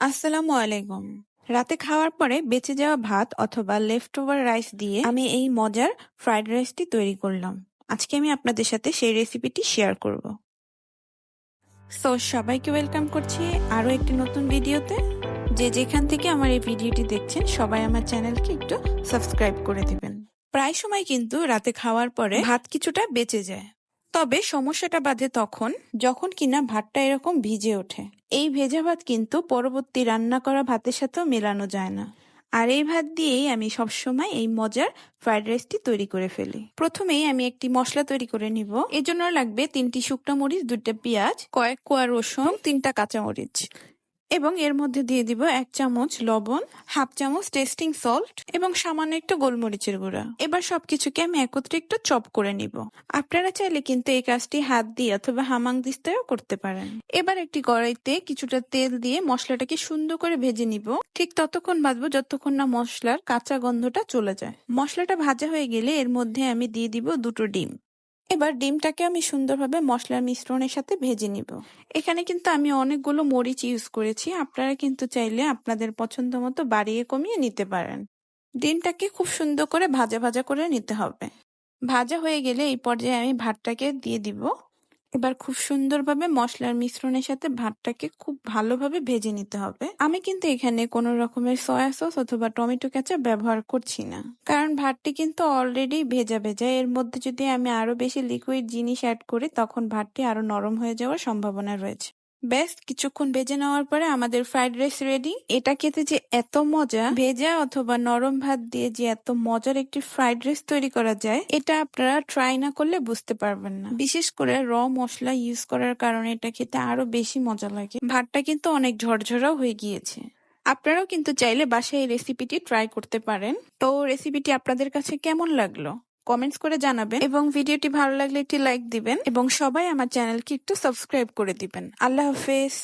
আসসালামু আলাইকুম। রাতে খাওয়ার পরে বেঁচে যাওয়া ভাত অথবা লেফট ওভার রাইস দিয়ে আমি এই মজার ফ্রাইড রাইসটি তৈরি করলাম। আজকে আমি আপনাদের সাথে সেই রেসিপিটি শেয়ার করব। সো সবাইকে ওয়েলকাম করছি আরও একটি নতুন ভিডিওতে। যে যেখান থেকে আমার এই ভিডিওটি দেখছেন, সবাই আমার চ্যানেলকে একটু সাবস্ক্রাইব করে দিবেন। প্রায় সময় কিন্তু রাতে খাওয়ার পরে ভাত কিছুটা বেঁচে যায়। তবে সমস্যাটা বাধে তখন, যখন কিনা ভাতটা এরকম ভিজে ওঠে। এই ভেজা ভাত কিন্তু পরবর্তী রান্না করা ভাতের সাথেও মেলানো যায় না। আর এই ভাত দিয়েই আমি সবসময় এই মজার ফ্রাইড রাইসটি তৈরি করে ফেলি। প্রথমেই আমি একটি মশলা তৈরি করে নিব। এর জন্য লাগবে তিনটি শুকনো মরিচ, দুইটা পেঁয়াজ, কয়েক কোয়া রসুন, তিনটা কাঁচামরিচ। এবং এর মধ্যে দিয়ে দিব এক চামচ লবণ, হাফ চামচ টেস্টিং সল্ট এবং সামান্য একটু গোলমরিচের গুঁড়া। এবার সবকিছুকে আমি একত্রে একটু চপ করে নিব। আপনারা চাইলে কিন্তু এই কাজটি হাত দিয়ে অথবা হামাং দিস্তায়ও করতে পারেন। এবার একটি কড়াইতে কিছুটা তেল দিয়ে মশলাটাকে সুন্দর করে ভেজে নিব। ঠিক ততক্ষণ ভাজবো যতক্ষণ না মশলার কাঁচা গন্ধটা চলে যায়। মশলাটা ভাজা হয়ে গেলে এর মধ্যে আমি দিয়ে দিব দুটো ডিম। এবার ডিমটাকে আমি সুন্দরভাবে মশলার মিশ্রণের সাথে ভেজে নিব। এখানে কিন্তু আমি অনেকগুলো মরিচ ইউজ করেছি। আপনারা কিন্তু চাইলে আপনাদের পছন্দ মতো বাড়িয়ে কমিয়ে নিতে পারেন। ডিমটাকে খুব সুন্দর করে ভাজা ভাজা করে নিতে হবে। ভাজা হয়ে গেলে এই পর্যায়ে আমি ভাতটাকে দিয়ে দিব। এবার খুব সুন্দরভাবে মশলার মিশ্রণের সাথে ভাতটাকে খুব ভালোভাবে ভেজে নিতে হবে। আমি কিন্তু এখানে কোনো রকমের সয়া সস অথবা টমেটো কেচাপ ব্যবহার করছি না। কারণ ভাতটি কিন্তু অলরেডি ভেজা ভেজা। এর মধ্যে যদি আমি আরও বেশি লিকুইড জিনিস অ্যাড করি, তখন ভাতটি আরও নরম হয়ে যাওয়ার সম্ভাবনা রয়েছে। ব্যাস কিছুক্ষণ ভেজে নেওয়ার পরে আমাদের ফ্রাইড রাইস রেডি। এটা খেতে যে এত মজা, ভেজা অথবা নরম ভাত দিয়ে যে এত মজার একটি ফ্রাইড রাইস তৈরি করা যায়, এটা আপনারা ট্রাই না করলে বুঝতে পারবেন না। বিশেষ করে র মশলা ইউজ করার কারণে এটা খেতে আরও বেশি মজা লাগে। ভাতটা কিন্তু অনেক ঝরঝরাও হয়ে গিয়েছে। আপনারাও কিন্তু চাইলে বাসায় এই রেসিপিটি ট্রাই করতে পারেন। তো রেসিপিটি আপনাদের কাছে কেমন লাগল? কমেন্টস করে জানাবেন এবং ভিডিওটি ভালো লাগলে একটি লাইক দিবেন এবং সবাই আমার চ্যানেলকে একটু সাবস্ক্রাইব করে দিবেন। আল্লাহ হাফেজ।